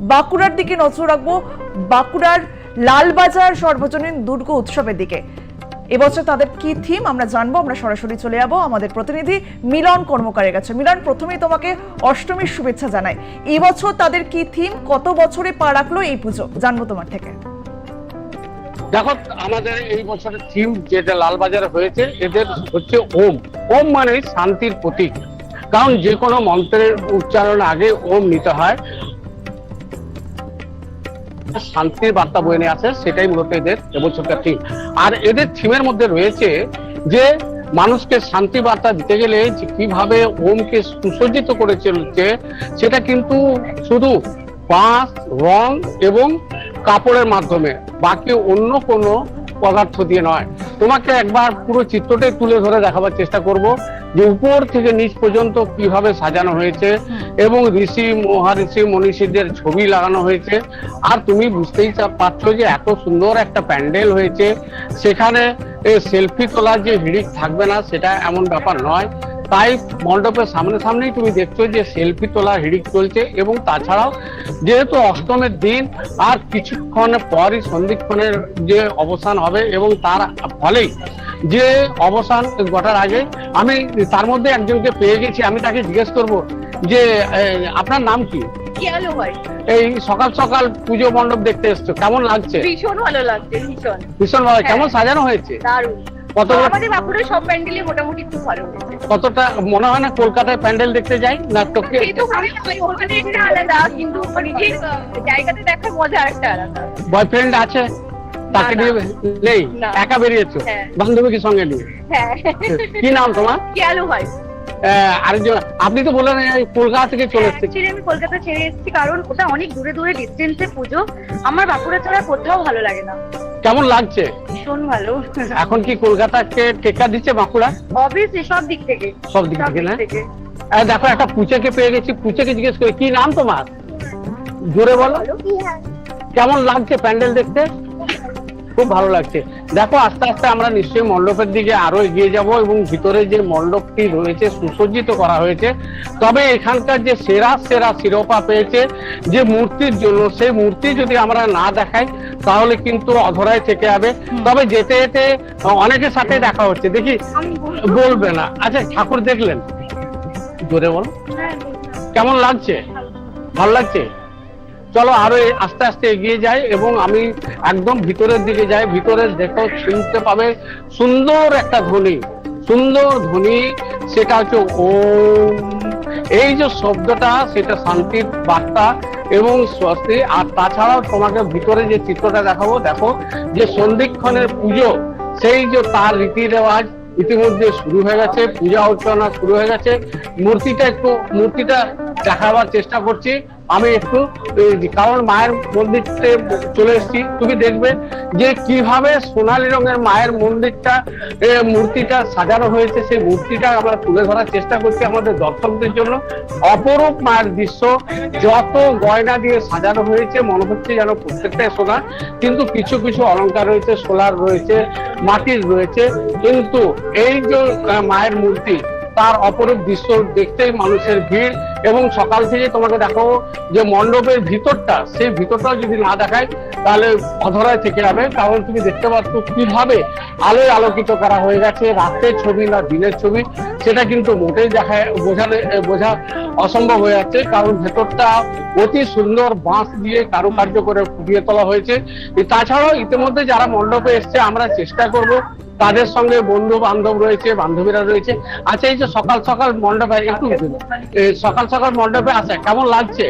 বাঁকুড়ার দিকে নজর রাখব। বাঁকুড়ার লালবাজার সর্বজনীন দুর্গ উৎসবের দিকে। এবছর তাদের কি থিম আমরা জানব? আমরা সরাসরি চলে যাব আমাদের প্রতিনিধি মিলন কর্মকারের কাছে। মিলন, প্রথমেই তোমাকে অষ্টমীর শুভেচ্ছা জানাই। এবছর তাদের কি থিম কত বছরে পা রাখল এই পুজো? জানব তোমার থেকে। দেখো, আমাদের এই বছরের থিম যেটা লালবাজারে হয়েছে, এদের হচ্ছে ওম। ওম মানে শান্তির প্রতীক। কারণ যে কোনো মন্ত্রের উচ্চারণ আগে ওম নিতে হয়। শান্তির বার্তা বয়ে নিয়ে আসে, সেটাই মূলত এদের এবছরকার থিম আর এদের থিমের মধ্যে রয়েছে যে, মানুষকে শান্তি বার্তা দিতে গেলে কীভাবে ওমকে সুসজ্জিত করে চলছে, সেটা কিন্তু শুধু বাঁশ, রং এবং কাপড়ের মাধ্যমে, বাকি অন্য কোনো পদার্থ দিয়ে নয়। তোমাকে একবার পুরো চিত্রটাই তুলে ধরে দেখাবার চেষ্টা করব যে উপর থেকে নিচ পর্যন্ত কীভাবে সাজানো হয়েছে এবং ঋষি মহারিষি মনীষীদের ছবি লাগানো হয়েছে। আর তুমি বুঝতেই পারছ যে এত সুন্দর একটা প্যান্ডেল হয়েছে। সেখানে সেলফি তোলার যে হিড়িক থাকবে না সেটা এমন ব্যাপার নয়। তাই মণ্ডপের সামনে সামনেই তুমি দেখছ যে সেলফি তোলা হিড়িক চলছে এবং তাছাড়াও যেহেতু অষ্টমের দিন আর কিছুক্ষণ পরই সন্ধিক্ষণের যে অবসান হবে এবং তার ফলেই যে অবসান ঘটার আগে আমি তার মধ্যে একজনকে পেয়ে গেছি আমি তাকে জিজ্ঞেস করব যে আপনার নাম কি? এই সকাল সকাল পুজো মণ্ডপ দেখতে এসছো কেমন লাগছে? ভীষণ ভালো লাগছে ভীষণ। ভীষণ ভালো কেমন হ্যাঁ। সাজানো হয়েছে? দারুণ। কত আমাদের সব প্যান্ডেলই মোটামুটি ভালো হয়েছে। কতটা মনে হয় না কলকাতায় প্যান্ডেল দেখতে যাই ওখানে একটা আলাদা কিন্তু নিজের জায়গাতে দেখার মজা একটা আলাদা। বয়ফ্রেন্ড আছে তাকে। নিয়ে নেই একা বেরিয়েছো? হ্যাঁ। বান্ধবীকে সঙ্গে নিয়ে? হ্যাঁ। কি নাম তোমার? হয় আহ, আরেকজন আপনি তো বললেন কলকাতা থেকে চলে এসেছে। অ্যাকচুয়ালি আমি কলকাতা ছেড়ে এসেছি কারণ ওটা অনেক দূরে দূরে ডিস্টেন্সে পুজো। আমার বাঁকুড়া ছাড়া কোথাও ভালো লাগে না। কেমন লাগছে? ভীষণ ভালো। এখন কি কলকাতাকে টেক্কা দিচ্ছে বাঁকুড়া? অবভিয়াসলি সব দিক থেকে। সব দিক থেকে না? দেখো একটা পুচেকে পেয়ে গেছি পুচেকে জিজ্ঞেস করি কি নাম তোমার? জোরে বলো। কেমন লাগছে প্যান্ডেল দেখতে? খুব ভালো লাগছে। দেখো আস্তে আস্তে আমরা নিশ্চয়ই মণ্ডপের দিকে আরও এগিয়ে যাব এবং ভিতরে যে মণ্ডপটি রয়েছে সুসজ্জিত করা হয়েছে। তবে এখানকার যে সেরা সেরা শিরোপা পেয়েছে যে মূর্তির জন্য সেই মূর্তি যদি আমরা না দেখাই তাহলে কিন্তু অধরায় থেকে যাবে। তবে যেতে যেতে অনেকের সাথে দেখা হচ্ছে। দেখি বলবে না। আচ্ছা ঠাকুর দেখলেন? জোরে বলো। কেমন লাগছে? ভালো লাগছে? চলো আরও আস্তে আস্তে এগিয়ে যাই এবং আমি একদম ভিতরের দিকে যাই। ভিতরে দেখো শুনতে পাবে সুন্দর একটা ধ্বনি। সুন্দর ধ্বনি, সেটা হচ্ছে ও এই যে শব্দটা, সেটা শান্তির বার্তা এবং স্বস্তি। আর তাছাড়াও তোমাকে ভিতরে যে চিত্রটা দেখাবো, দেখো যে সন্ধিক্ষণের পুজো, সেই যে তার রীতি রেওয়াজ ইতিমধ্যে শুরু হয়ে গেছে, পূজা অর্চনা শুরু হয়ে গেছে। মূর্তিটা একটু, মূর্তিটা দেখাবার চেষ্টা করছি। আমি একটু কারণ মায়ের মন্দিরতে চলে এসেছি। তুমি দেখবে যে কীভাবে সোনালী রঙের মায়ের মন্দিরটা মূর্তিটা সাজানো হয়েছে। সেই মূর্তিটা আমরা তুলে ধরার চেষ্টা করছি আমাদের দর্শকদের জন্য। অপরূপ মায়ের দৃশ্য, যত গয়না দিয়ে সাজানো হয়েছে, মনে হচ্ছে যেন প্রত্যেকটাই সোনা। কিন্তু কিছু কিছু অলংকার রয়েছে, সোলার রয়েছে, মাটির রয়েছে। কিন্তু এই যে মায়ের মূর্তি, তার অপরূপ দৃশ্য দেখতেই মানুষের ভিড়। এবং সকাল থেকে তোমাকে দেখো যে মণ্ডপের ভিতরটা সেই ভিতরটা যদি না দেখায় তাহলে অধরায় থেকে যাবে। কারণ তুমি দেখতে পাচ্ছ কীভাবে আলোয় আলোকিত করা হয়ে গেছে রাতের ছবি না দিনের ছবি সেটা কিন্তু মোটেই দেখায় বোঝালে বোঝা অসম্ভব হয়ে যাচ্ছে। কারণ ভেতরটা অতি সুন্দর বাঁশ দিয়ে কারুকার্য করে ফুটিয়ে তোলা হয়েছে। তাছাড়াও ইতিমধ্যে যারা মণ্ডপে এসছে আমরা চেষ্টা করব তাদের সঙ্গে বন্ধু বান্ধব রয়েছে বান্ধবীরা রয়েছে। আচ্ছা এই যে সকাল সকাল মণ্ডপে একটু এ, সকাল সকাল মণ্ডপে আসা কেমন লাগছে?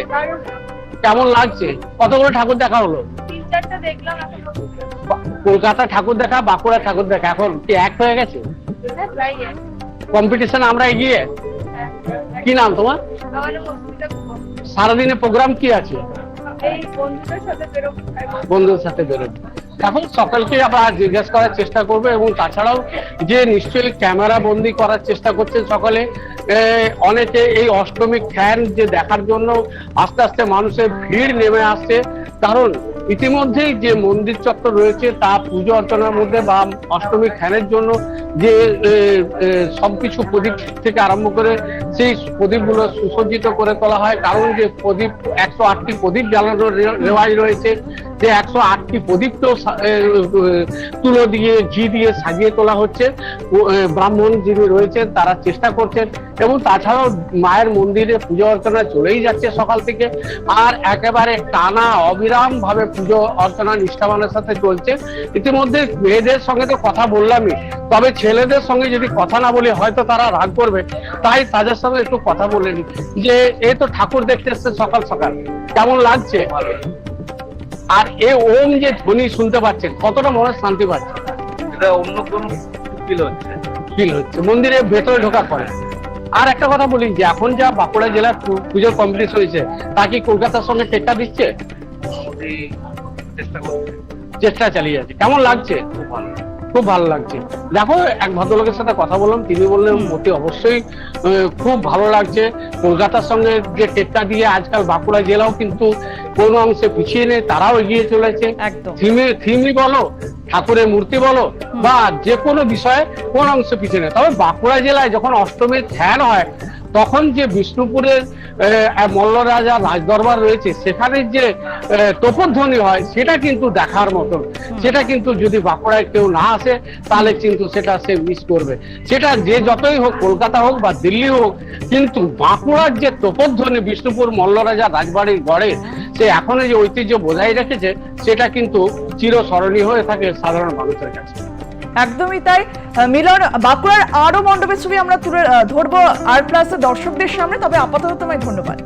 কেমন লাগছে? কতগুলো ঠাকুর দেখা হলো? কলকাতা ঠাকুর দেখা বাঁকুড়া ঠাকুর দেখা এখন কি এক হয়ে গেছে। কম্পিটিশন আমরা এগিয়ে? হ্যাঁ। কি নাম তোমার। সারাদিনে প্রোগ্রাম কি আছে? বন্ধুদের সাথে বেরোবো বন্ধুদের সাথে বেরোবে। এখন সকলকে আমরা জিজ্ঞেস করার চেষ্টা করব এবং তাছাড়াও যে নিশ্চয়ই ক্যামেরা বন্দি করার চেষ্টা করছেন সকলে অনেকে এই অষ্টমী খ্যান যে দেখার জন্য আস্তে আস্তে মানুষের ভিড় নেমে আসছে। কারণ ইতিমধ্যেই যে মন্দির চত্বর রয়েছে, তা পুজো অর্চনার মধ্যে বা অষ্টমী খ্যানের জন্য যে সবকিছু প্রদীপ থেকে আরম্ভ করে সেই প্রদীপগুলো সুসজ্জিত করে তোলা হয়। কারণ যে প্রদীপ, একশো আটটি প্রদীপ জ্বালানোর রেওয়াজ রয়েছে। যে একশো আটটি এ, তুলো দিয়ে ঘি দিয়ে সাজিয়ে তোলা হচ্ছে। ব্রাহ্মণ যিনি রয়েছেন তারা চেষ্টা করছেন এবং তাছাড়াও মায়ের মন্দিরে পুজো অর্চনা চলেই যাচ্ছে সকাল থেকে। আর একেবারে টানা অবিরাম ভাবে পুজো অর্চনা নিষ্ঠাবানের সাথে চলছে। ইতিমধ্যে মেয়েদের সঙ্গে তো কথা বললামই। তবে ছেলেদের সঙ্গে যদি কথা না বলি হয়তো তারা রাগ করবে। তাই তাদের সঙ্গে একটু কথা বলে নিই। যে এই তো ঠাকুর দেখতে এসছে সকাল সকাল। কেমন লাগছে? আর এ ওম যে ধ্বনি শুনতে পাচ্ছেন কতটা মনে শান্তি পাচ্ছে? এটা অন্য কোন ফিল হচ্ছে ফিল হচ্ছে। মন্দিরে ভেতরে ঢোকা করে আর একটা কথা বলি যে এখন যা বাঁকুড়া জেলার পুজো পুজোর কমপ্লিট হয়েছে তা কি কলকাতার সঙ্গে টেক্কা দিচ্ছে? চেষ্টা করছে। চেষ্টা চালিয়ে যাচ্ছে। কেমন লাগছে? খুব ভালো। খুব ভালো লাগছে। দেখো এক ভদ্রলোকের সাথে কথা বললাম তিনি বললেন অতি অবশ্যই খুব ভালো লাগছে। কলকাতার সঙ্গে যে টেক্কা দিয়ে আজকাল বাঁকুড়া জেলাও কিন্তু কোনো অংশে পিছিয়ে নেই তারাও এগিয়ে চলেছে। থিমে থিমই বলো ঠাকুরের মূর্তি বলো বা যে কোনো বিষয়ে কোন অংশে পিছিয়ে নেই। তবে বাঁকুড়া জেলায় যখন অষ্টমীর ধ্যান হয় তখন যে বিষ্ণুপুরের মল্লরাজা রাজদরবার রয়েছে, সেখানে যে তোপধ্বনি হয়, সেটা কিন্তু দেখার মতন। সেটা কিন্তু যদি বাঁকুড়ায় কেউ না আসে, তাহলে কিন্তু সেটা সে মিস করবে। সেটা যে যতই হোক, কলকাতা হোক বা দিল্লি হোক, কিন্তু বাঁকুড়ার যে তোপধ্বনি বিষ্ণুপুর মল্লরাজা রাজবাড়ির গড়ে, সে এখনও যে ঐতিহ্য বজায় রেখেছে, সেটা কিন্তু চিরস্মরণীয় হয়ে থাকে সাধারণ মানুষের কাছে। একদমই তাই। মিলন, বাঁকুড়ার আরও মণ্ডপের ছবি আমরা তুলে ধরবো আর প্লাসের দর্শকদের সামনে। তবে আপাতত তোমায় ধন্যবাদ।